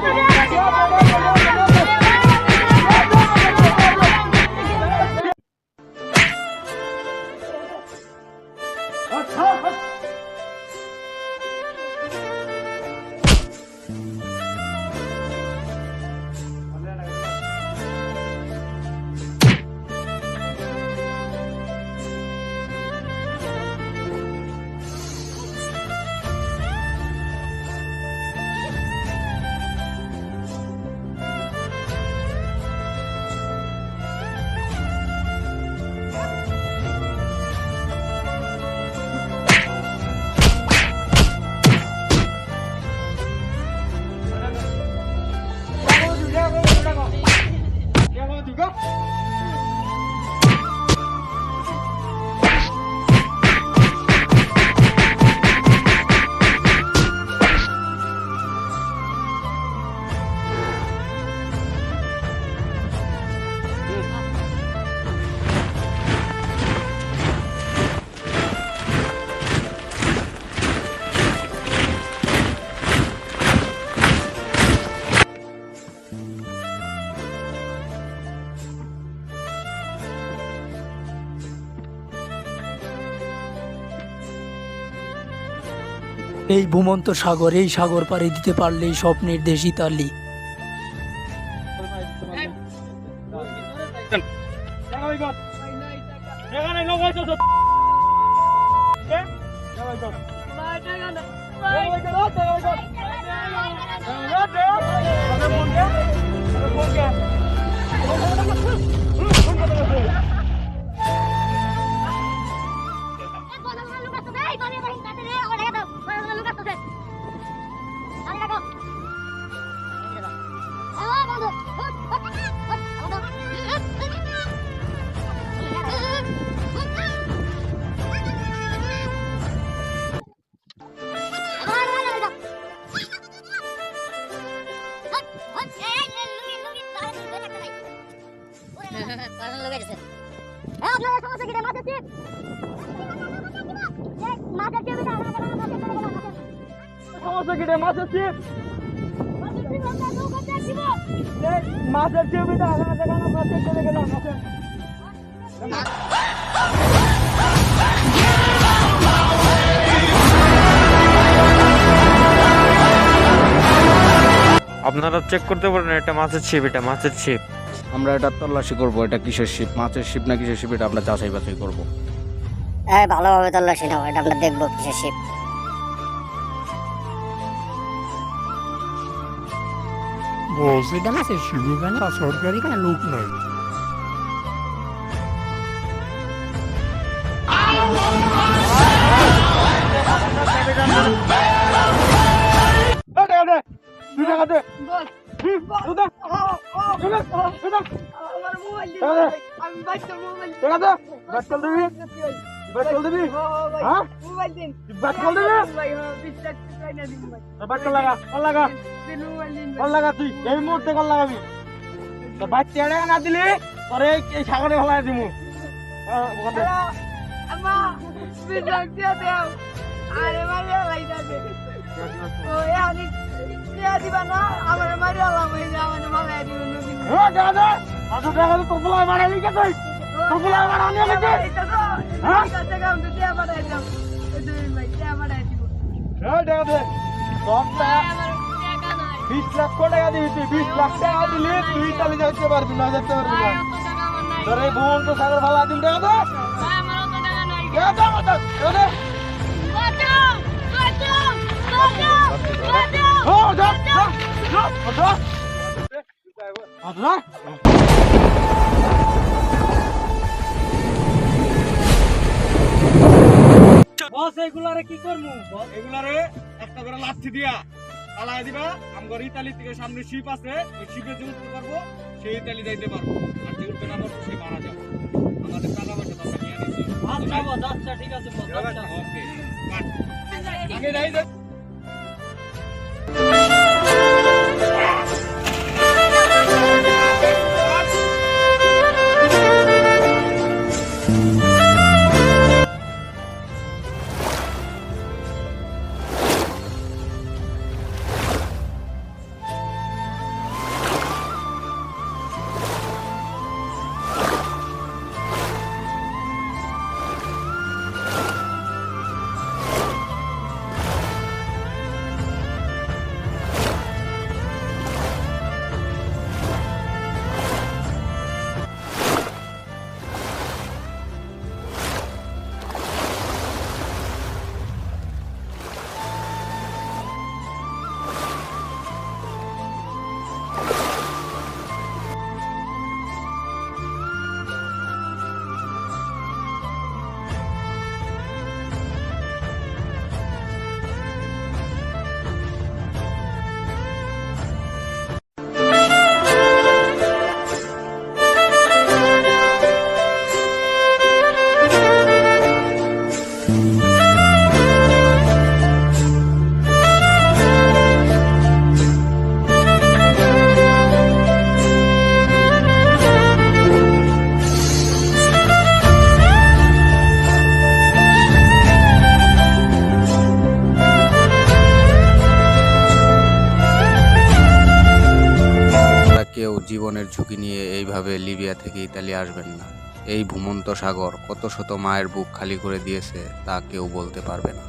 ¡Vamos, Go. এই ভূমন্ত সাগর এই সাগর পাড়ি দিতে পারলেই স্বপ্নের দেশ ইতালি আপনারা মাছের আলাদা দেখানো মাছের চলে আপনারা চেক করতে পারেন এটা মাছের ছিপ এটা মাছের ছিপ আমরা এটা তল্লাশি করব এটা কিসের শিপ মাছের শিপ না কিসের শিপ এটা আমরা যাচাই বাছাই করব হ্যাঁ ভালোভাবে তল্লাশি নাও এটা আমরা দেখব কিসের শিপ সরকারি কোনো লোক নয় দিবি। ব্যাট কল দিবি হ্যাঁ ব্যাট কল দিবি ব্যাট কল লাগা কল লাগা কল লাগা তুই এই মুহূর্তে কল লাগাবি তো ভাই তেড়ে না দিলি তোরে এই- সাগরে ফেলাই দিমু হ্যাঁ, ওখান দে। হ্যাঁ, টাকা দে। আচ্ছা, টাকা দে, তোর পোলায় মারালি কে তুই? তোর পোলায় মারানি কে তুই? হ্যাঁ? হ্যাঁ, বিশ লাখ টাকা দিবি তুই বিশ লাখ টাকা দিলি তুই চালিয়ে যাইতে পারবি না যেতে পারবি না। তোর এই ভুবন তো সাগর ভালো দিন টাকা দে। বস এগুলারে কি করমু? এগুলারে একটা করে লাঠি দিয়া পালাই দিবা। আমগর ইতালি থেকে সামনে শিপ আছে ওই শিপে যে উঠতে পারব সেই ইতালি যাইতে পারব। আর যে উঠতে না পারব সে মারা যাব। আমাদের টাকা পয়সা তো আমরা নিয়ে নিচ্ছি আচ্ছা আচ্ছা ঠিক আছে আচ্ছা। ওকে আগে যাই যাই জীবনের ঝুঁকি নিয়ে এইভাবে লিবিয়া থেকে ইতালি আসবেন না। এই ভূমন্ত সাগর কত শত মায়ের বুক খালি করে দিয়েছে তা কেউ বলতে পারবে না।